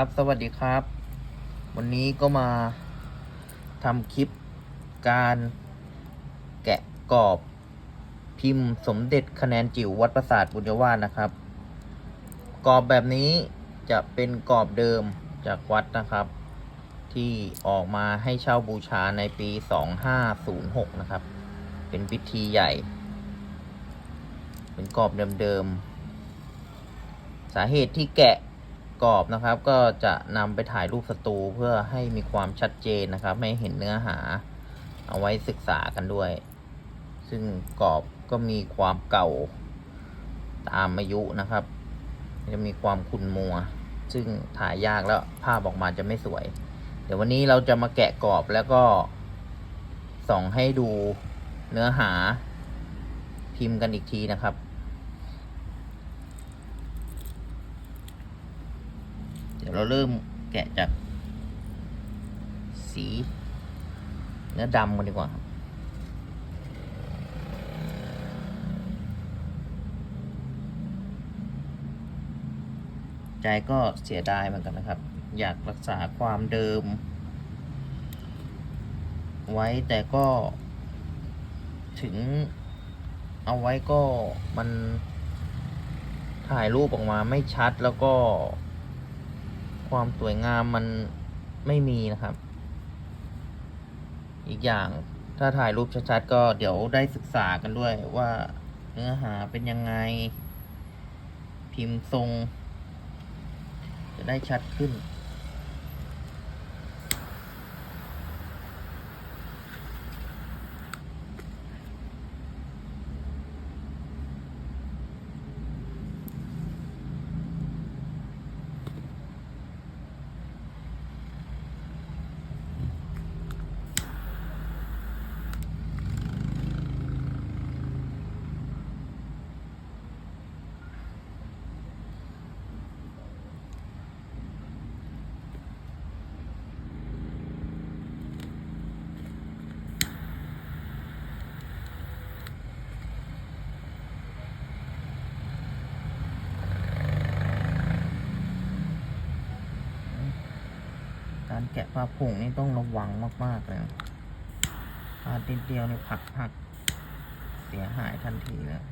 ครับ สวัสดีครับ วันนี้ก็มาทำคลิปการแกะกรอบพิมพ์สมเด็จคะแนนจิ๋ววัดประสาทบุญยวาสนะครับ กรอบแบบนี้จะเป็นกรอบเดิมจากวัดนะครับ ที่ออกมาให้เช่าบูชาในปี 2506 นะครับ เป็นพิธีใหญ่ เป็นกรอบเดิมๆสาเหตุที่แกะ กรอบนะครับ ก็จะนำไปถ่ายรูปสตูเพื่อให้มีความชัดเจนนะครับ ไม่เห็นเนื้อหา เอาไว้ศึกษากันด้วย ซึ่งกรอบก็มีความเก่าตามอายุนะครับ จะมีความขุ่นมัว ซึ่งถ่ายยากแล้วภาพออกมาจะไม่สวย เดี๋ยววันนี้เราจะมาแกะกรอบแล้วก็ส่องให้ดูเนื้อหาพิมพ์กันอีกทีนะครับ เดี๋ยวเราเริ่มแกะจากสีเนื้อดำกันดีกว่าครับใจก็เสียดายเหมือนกันนะครับ อยากรักษาความเดิม ไว้แต่ก็ ถึงเอาไว้ก็มันถ่ายรูปออกมาไม่ชัดแล้วก็ ความสวยงามมันไม่มีนะครับ อีกอย่างถ้าถ่ายรูปชัดๆก็เดี๋ยวได้ศึกษากันด้วยว่าเนื้อหาเป็นยังไง พิมพ์ทรง จะได้ชัดขึ้น การ แกะปลาผงนี่ต้องระวังมาก ๆ เลยนะพลาดนิดเดียวนี่ผักหัก เสียหายทันทีเลย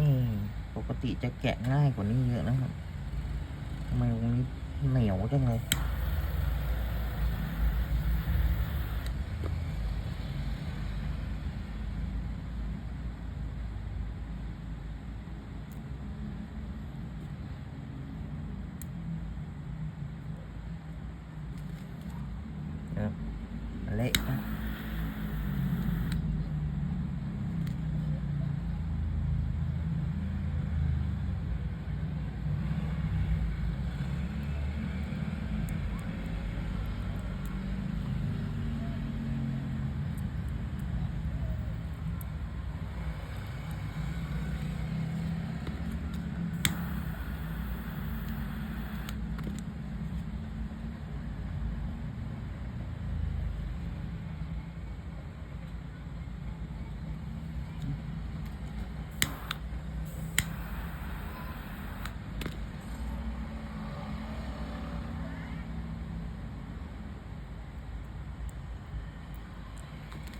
อืม ปกติจะแกะง่ายกว่านี้เยอะนะครับทำไมวงนี้เหนียวจังเลย เออเละนะ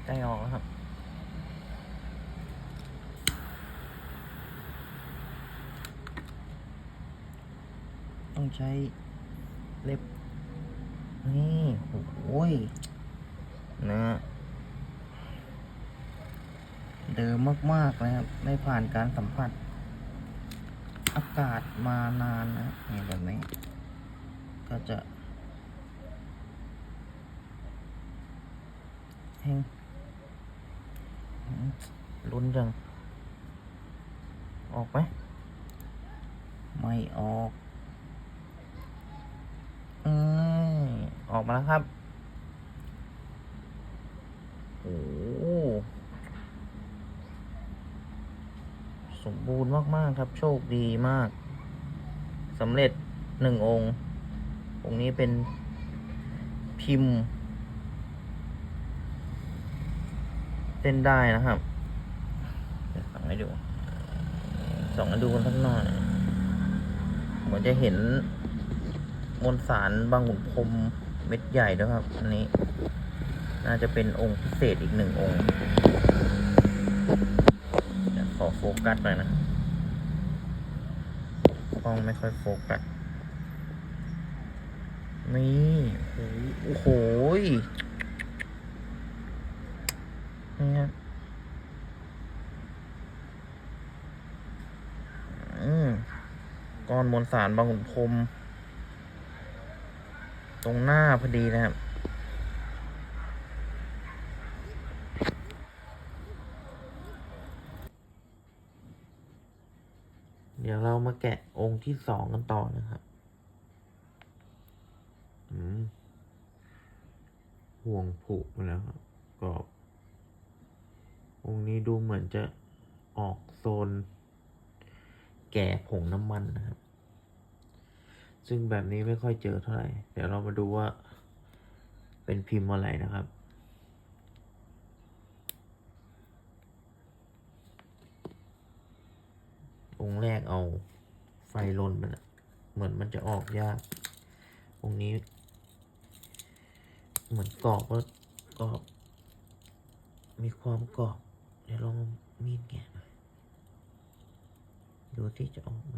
ใกล้ ออกแล้วครับ ต้องใช้เล็บ นี่โอ้ยนะเดิมมากๆเลยครับ ไม่ผ่านการสัมผัส อากาศมานานนะนี่แบบนี้ ก็จะ แห้ง ลุ้นจัง ออกไหม ไม่ออกอืมออกมาแล้วครับ โอ้โหสมบูรณ์มากๆครับ โชคดีมากสำเร็จหนึ่งองค์ องค์นี้เป็นพิมพ์ เส้นได้นะครับส่องให้ดูส่องให้ดูกันสักหน่อยเหมือนจะเห็นมวลสารบางขุนพรมเม็ดใหญ่ด้วยครับ อันนี้ น่าจะเป็นองค์พิเศษอีกหนึ่งองค์ขอโฟกัสหน่อยนะกล้องไม่ค่อยโฟกัสนี่โอ้โห นี่ครับอืมก้อนมวลสารบางขุนพรมตรงหน้าพอดีนะครับ เดี๋ยวเรามาแกะองค์ที่สองกันต่อนะครับอืมห่วงผูกมาแล้วครับ ดูเหมือนจะออกโซน แก่ผงน้ำมันนะครับ ซึ่งแบบนี้ไม่ค่อยเจอเท่าไหร่ เดี๋ยวเรามาดูว่าเป็นพิมพ์อะไรนะครับ องค์แรกเอาไฟลนมันเหมือนมันจะออกยาก องค์นี้ เหมือนกรอบก็กรอบ มีความกรอบ เดี๋ยวลองมีดแกะหน่อยดูที่จะออกไหม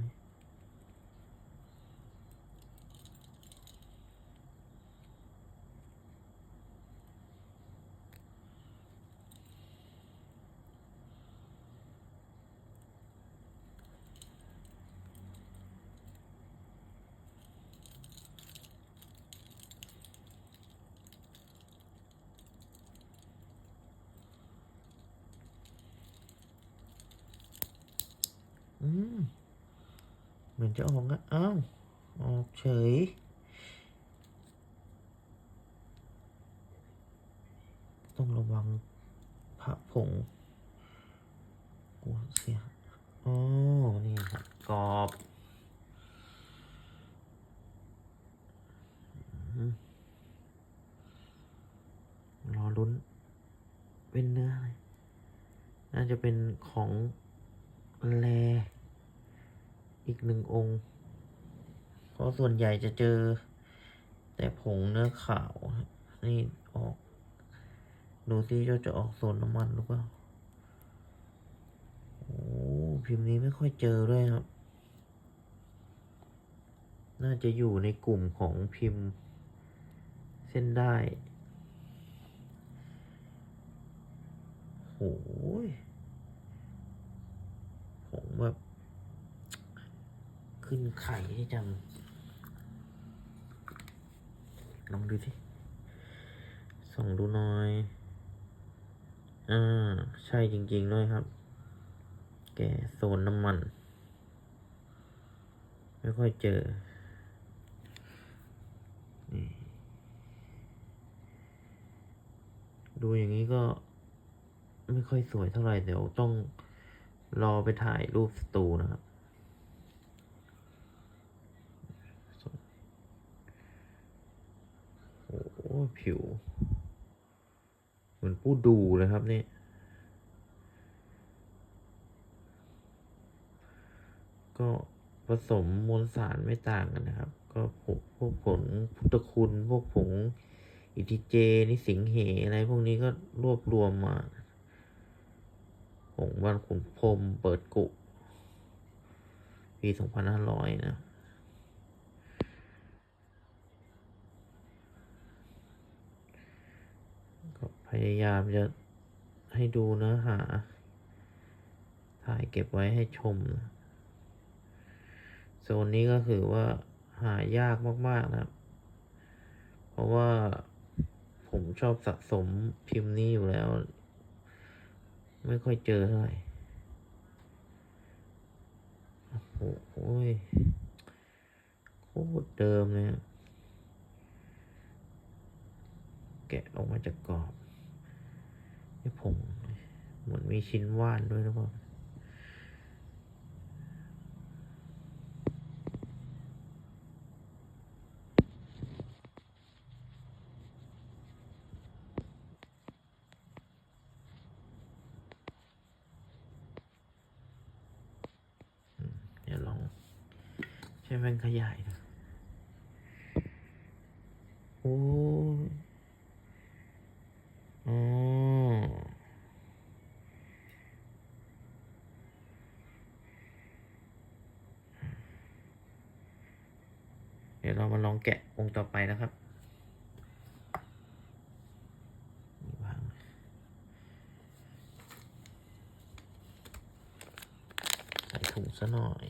อืมเหมือนจะออกอะอ้าวออกเฉยต้องระวังพระผงกลัวเสียอ๋อนี่ครับกรอบรอลุ้น เป็นเนื้ออะไร น่าจะเป็นของแล อีกหนึ่งองค์ เพราะส่วนใหญ่จะเจอ แต่ผงเนื้อขาว นี่ออก ดูซิว่าจะออกโซนน้ำมันหรือเปล่า โอ้พิมพ์นี้ไม่ค่อยเจอด้วยครับ น่าจะอยู่ในกลุ่มของพิมพ์ เส้นได้โอ้ยผมแบบ ขึ้นไข่ให้จัง ลองดูสิ ส่องดูหน่อย อ่า ใช่จริงๆด้วยครับ แกโซนน้ำมัน ไม่ค่อยเจอ ดูอย่างนี้ก็ไม่ค่อยสวยเท่าไหร่ เดี๋ยวต้องรอไปถ่ายรูปสตูนะครับ โอ้โห ผิว เหมือนผู้ดูเลยครับนี่ ก็ผสมมวลสารไม่ต่างกันนะครับ ก็พวกพวกผงพุทธคุณ พวกผงอิทิเจนิสิงเหอะไรพวกนี้ก็รวบรวมมาผงวันขุนพรมเปิดกุปีสองพันห้าร้อยนะ ก็ พยายามจะให้ดูเนื้อหา ถ่ายเก็บไว้ให้ชมโซนนี้ก็คือว่าหายากมาก ๆ นะครับ เพราะว่าผมชอบสะสมพิมพ์นี้อยู่แล้ว ไม่ค่อยเจอเท่าไหร่โอ้โหโอ้ยโคตรเดิมเลยแกะออกมาจากกรอบ นี่ผมเหมือนมีชิ้นว่านด้วยหรือเปล่าเดี๋ยวลองใช้แว่นขยายนะโอ้อ เดี๋ยวเรามาลองแกะองค์ต่อไปนะครับใส่ถุงซะหน่อย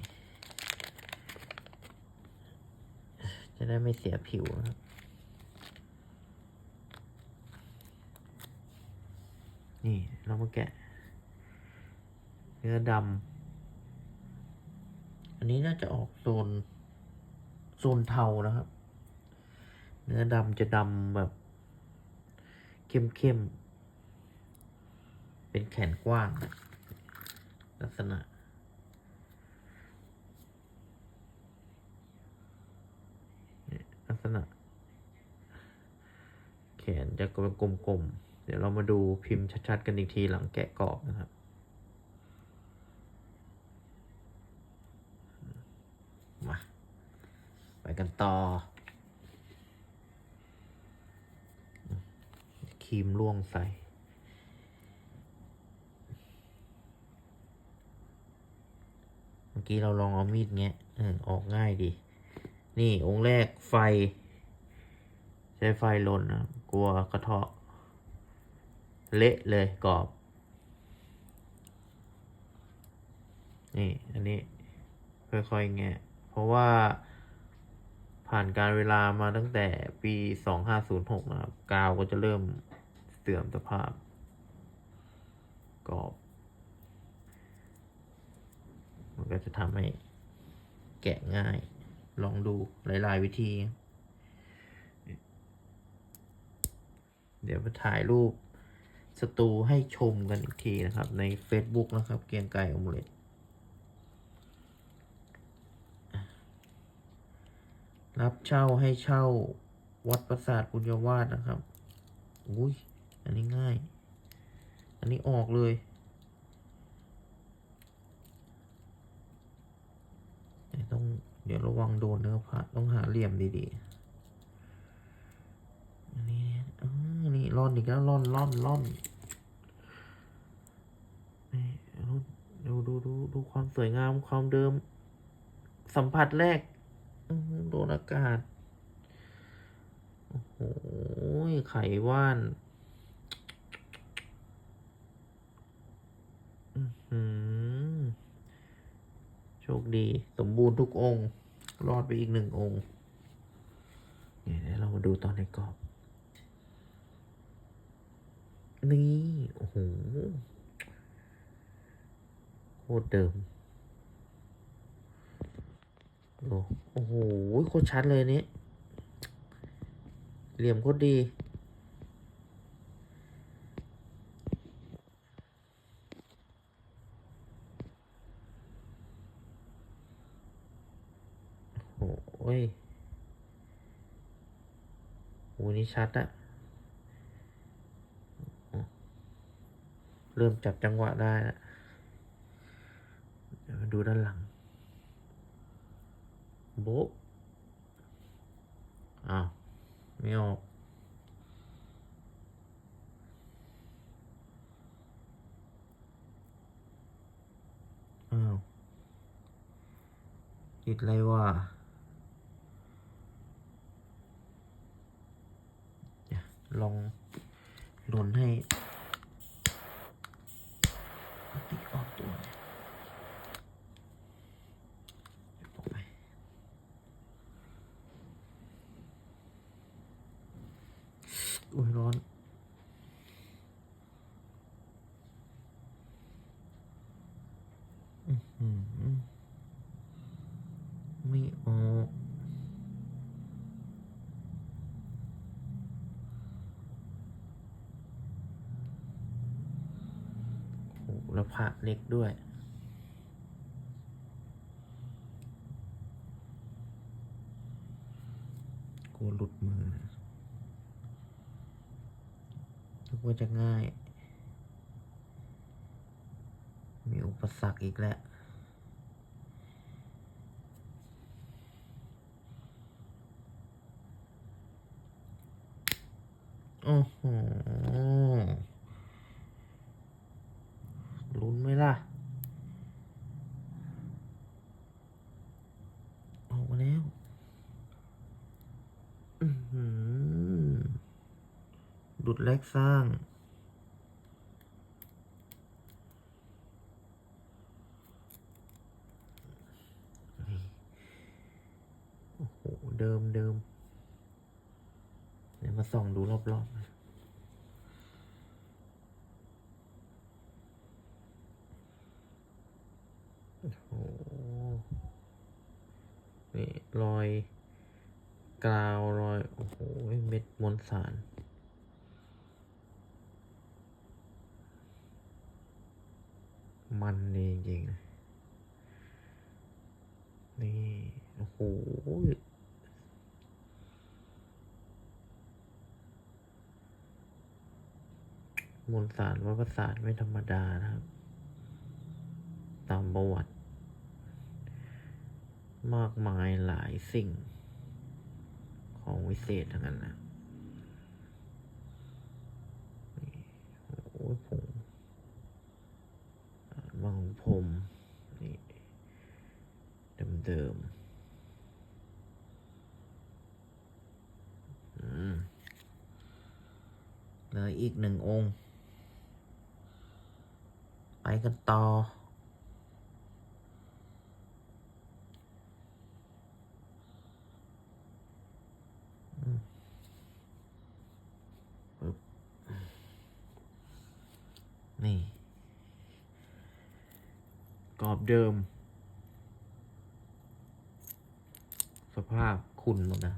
จะได้ไม่เสียผิวนะครับ นี่เรามาแกะ เนื้อดำ อันนี้น่าจะออกโซน โซนเทานะครับ เนื้อดำจะดำแบบ เข้มๆเป็นแขนกว้าง ลักษณะ ลักษณะ แขนจะเป็นกลมๆ เดี๋ยวเรามาดูพิมพ์ชัดๆ กันอีกทีหลังแกะกรอบนะครับ มา ไป กันต่อ ครีมล่วงใส่เมื่อกี้เราลองเอามีดแงะเออออกง่ายดี นี่องค์แรกไฟ ใช้ไฟลนนะกลัวกระเทาะ เละเลยกรอบ นี่ อันนี้ค่อยๆแงะเพราะว่า ผ่านการเวลามาตั้งแต่ปีสองห้าศูนะครับ กาวก็จะเริ่มเสื่อมสภาพกรอบ มันก็จะทำให้แกะง่าย ลองดูหลาย ๆ วิธี เดี๋ยวมาถ่ายรูปสตูให้ชมกันอีกทีนะครับ ใน Facebook นะครับ เกียงไก่อมูเลต รับเช่าให้เช่าวัดประสาทบุญยวาสนะครับ อุ้ย อันนี้ง่าย อันนี้ออกเลยแต่ต้องเดี๋ยวระวังโดนเนื้อผ้าต้องหาเหลี่ยมดีๆ อันนี้เออนี่ร่อนอีกแล้วร่อนร่อนร่อนนี่ดูดูดูดูความสวยงามความเดิม สัมผัสแรก โดนอากาศ โอ้โห ไขว่านอื้อหือโชคดี สมบูรณ์ทุกองค์ รอดไปอีกหนึ่งองค์เนี่ยเดี๋ยวเรามาดูตอนในกรอบ นี่ โอ้โห โคตรเดิม โอ้โหโคตรชัดเลยนี้เหลี่ยมโคตรดี โอ้ยโหนี่ชัดอะเริ่มจับจังหวะได้ล้วเดี๋ยวมาดูด้านหลัง โบ๊ะอ้าวไม่ออกอ้าวติดอะไรวะลองหล่นให้ติดออกตัวเลยออกไปอุ้ยร้อน อื้อหือไม่ออกโอ้โหแล้วพระ เล็กด้วย กลัวหลุดมือนึกว่าจะง่าย มีอุปสรรคอีกแล้วโอ้โห ลุ้นไหมล่ะ ออกมาแล้วดุดเล็กสร้าง โอ้โห เดิมเดิมเดี๋ยวมาส่องดูรอบๆนะโอ้โห นี่ รอย กราวรอย โอ้โห เม็ดมวลสาร มันดีจริงๆนะนี่ โอ้โหมวลสารวัดประสาทไม่ธรรมดานะครับ ตามประวัติ มากมายหลายสิ่ง ของวิเศษทั้งนั้นนะนี่โอ้โหผมอ่างผมนี่เดิมๆอืมเหลืออีกหนึ่งองค์ ไปกันต่อ นี่กรอบเดิม สภาพคุณหมดนะ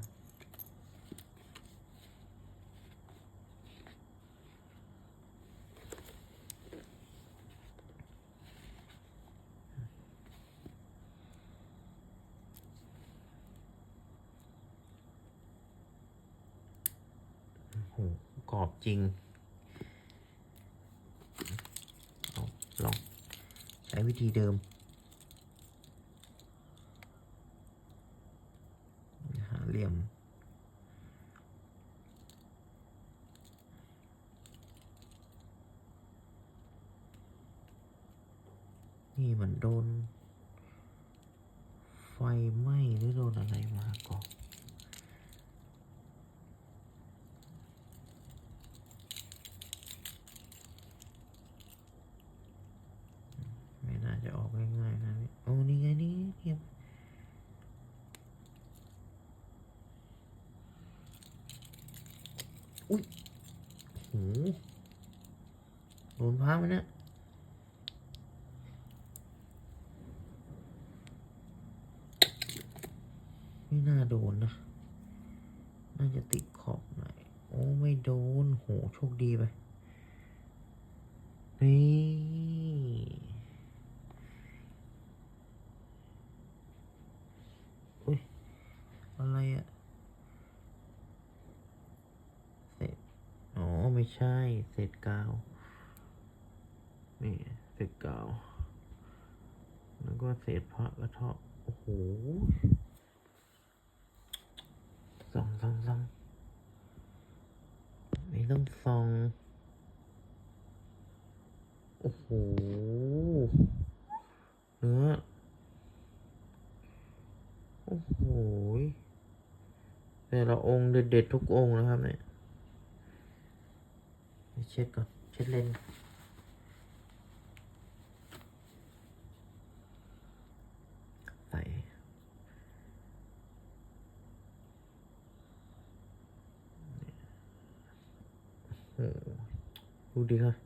โหกรอบจริงเอา ลองใช้วิธีเดิมหาเหลี่ยม นี่มันโดน ไฟไหม้หรือโดนอะไรมาก่อนไม่น่า จะออกง่ายๆนะโอ้นี่ไงนี่เทียบอุ้ยโหโดนพาไหมเนี่ยไม่น่าโดนนะ น่าจะติดขอบหน่อยโอ้ ไม่โดน โห โชคดีไป นี่ อุ้ย อะไรอะเศษอ๋อ ไม่ใช่ เศษกาว นี่ เศษกาว แล้ วก็เศษพระกระเทาะโอ้โหส่องส่องส่องนี่ต้องส่อง โอ้โห เนื้อ โอ้โหแต่ละองค์เด็ดๆทุกองค์นะครับเนี่ยเช็ดก่อน เช็ดเลนส์ใส่โอ้โห ดูดิครับ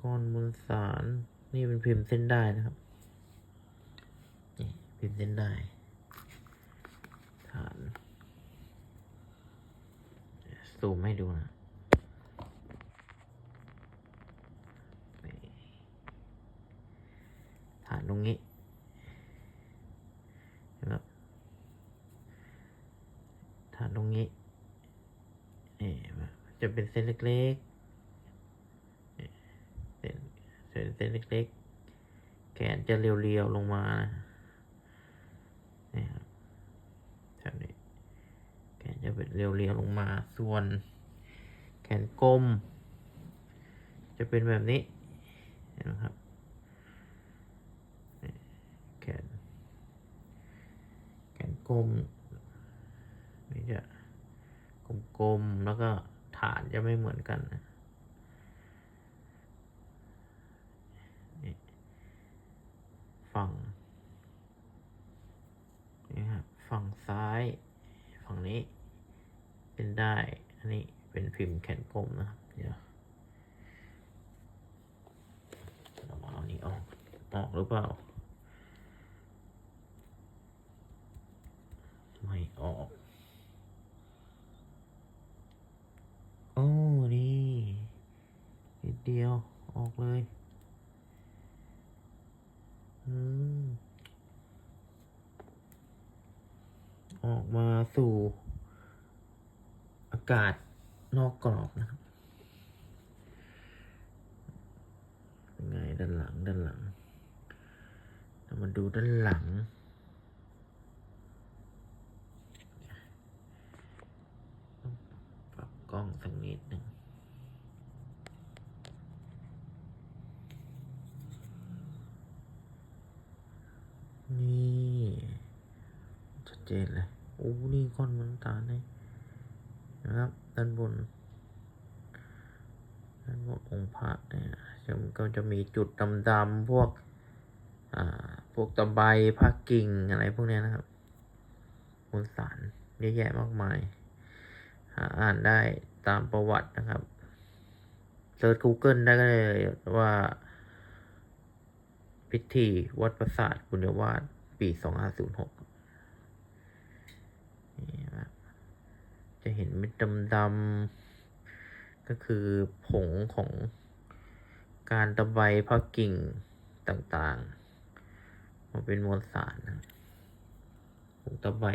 ก้อนมวลสาร นี่เป็นพิมพ์เส้นได้นะครับ นี่พิมพ์เส้นได้ ฐานซูมให้ดูนะฐานตรงนี้นะครับฐานตรงนี้ นี่จะเป็นเส้นเล็กๆเส้นเส้นเล็กๆ แขนจะเรียวๆลงมานะนี่ครับแบบนี้แขนจะเป็นเรียวๆลงมา ส่วน แขนกลม จะเป็นแบบนี้เห็นะครับแขนแขนกลมนี่จะ กลมๆ แล้วก็ฐานจะไม่เหมือนกันนะฝั่งนี่ครับฝั่งซ้าย ฝั่งนี้ เป็นได้ อันนี้เป็นพิมพ์แขนกลมนะครับเดี๋ยวเรามาเอานี้ออกออกหรือเปล่า ไม่ออก โอ้ นี่นิด เดียว ออกเลย อืม ออกมาสู่อากาศนอกกรอบนะครับเป็นไงด้านหลังด้านหลังเรามาดูด้านหลัง ปรับกล้องสักนิดหนึ่ง นี่ชัดเจนเลยโอ้นี่ก้อนมันตาเลยนะครับด้านบนด้านบนองค์พระเนี่ยจะก็จะมีจุดดำๆพวกอ่าพวกตะไบผ้ากิ่งอะไรพวกเนี้ยนะครับมวลสารเยอะแยะมากมายหาอ่านได้ตามประวัตินะครับเซิร์ช Google ได้เลยว่า พิธีวัดประสาทบุญวาสปีสองห้าศูนย์หกนี่ครับจะเห็นเม็ดดำๆก็คือผงของการตะไบผ้ากิ่งต่างๆมาเป็นมวลสารผงตะไบ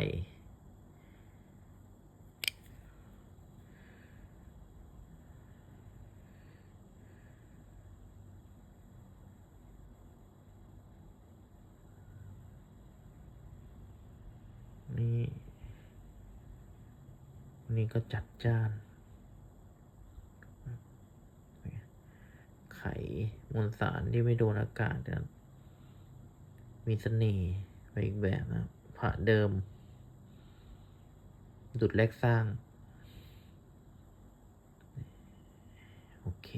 นี่นี่ก็จัดจ้าน ไขมวลสารที่ไม่โดนอากาศเนี่ยมีเสน่ห์ไปอีกแบบนะพระเดิมดุดแรกสร้าง โอเค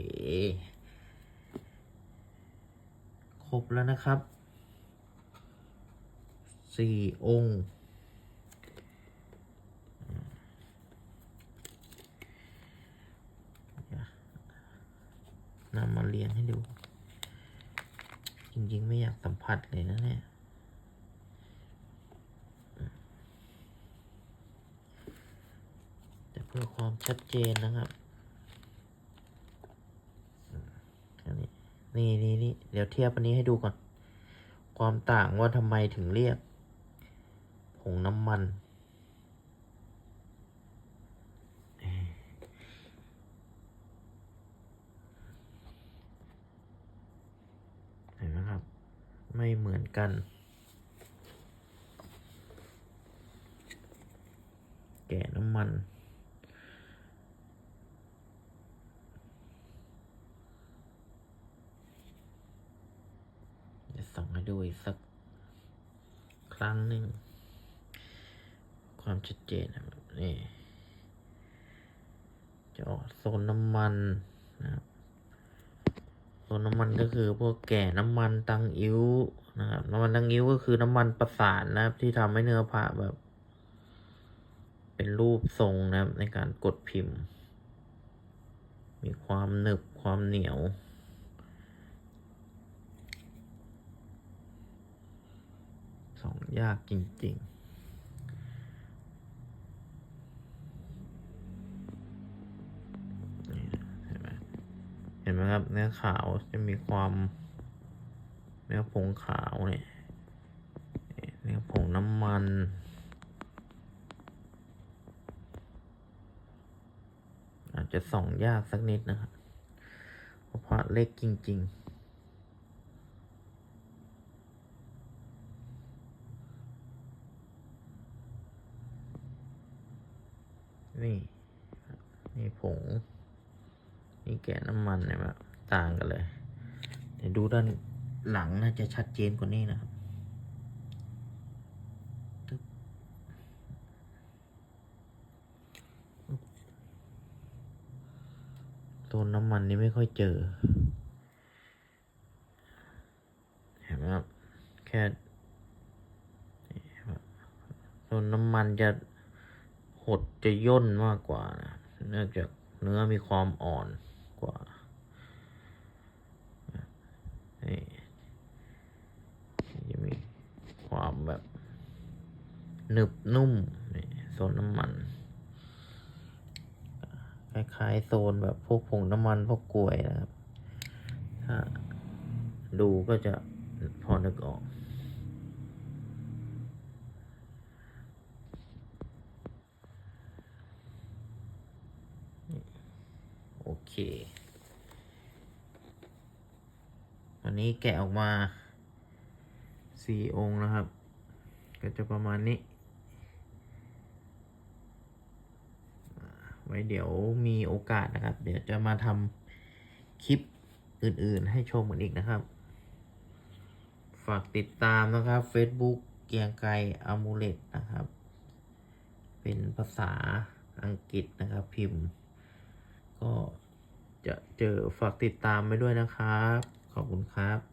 ครบแล้วนะครับสี่องค์ นำมาเรียงให้ดู จริงๆ ไม่อยากสัมผัสเลยนะเนี่ยแต่เพื่อความชัดเจนนะครับอันนี้นี่นี่นี่เดี๋ยวเทียบอันนี้ให้ดูก่อน ความต่างว่าทำไมถึงเรียกผงน้ำมัน เห็นไหมครับ ไม่เหมือนกัน แก่น้ำมัน จะส่องให้ดูอีกสักครั้งหนึ่ง ความชัดเจนนี่จะออกโซนน้ำมันนะครับ โซนน้ำมันก็คือพวกแก่น้ำมันตังอิ้วนะครับน้ำมันตังอิ้วก็คือน้ำมันประสานนะครับ ที่ทำให้เนื้อผ้าแบบ เป็นรูปทรงนะครับ ในการกดพิมพ์ มีความหนึบความเหนียวสองยากจริง ๆ ห็นไหมครับ เนื้อขาวจะมีความเนื้อผงขาวเนี่ยเนื้อผงน้ำมันอาจจะส่องยากสักนิดนะครับเพราะพระเล็กจริง ๆนี่ นี่ผง นี่แกะน้ำมันเนี่ยแบบต่างกันเลยเดี๋ยวดูด้านหลังน่าจะชัดเจนกว่านี้นะครับตึ๊บโซนน้ำมันนี่ไม่ค่อยเจอ เห็นไหมครับ แค่นี่ครับโซนน้ำมันจะหดจะย่นมากกว่านะเนื่องจากเนื้อมีความอ่อนกว่านี่จะมีความแบบ หนึบนุ่มนี่โซนน้ำมัน คล้ายๆโซนแบบพวกผงน้ำมันพวกกล้วยนะครับ ถ้าดูก็จะพอนึกออกโอเค วันนี้แกะออกมาสี่องค์นะครับ ก็จะประมาณนี้อ่า ไว้เดี๋ยวมีโอกาสนะครับ เดี๋ยวจะมาทำคลิปอื่นๆ ให้ชมกันอีกนะครับ ฝากติดตามนะครับ Facebook เกียงไกรอมูเลตนะครับ เป็นภาษาอังกฤษนะครับ พิมพ์ ก็จะเจอฝากติดตามไปด้วยนะครับ ขอบคุณครับ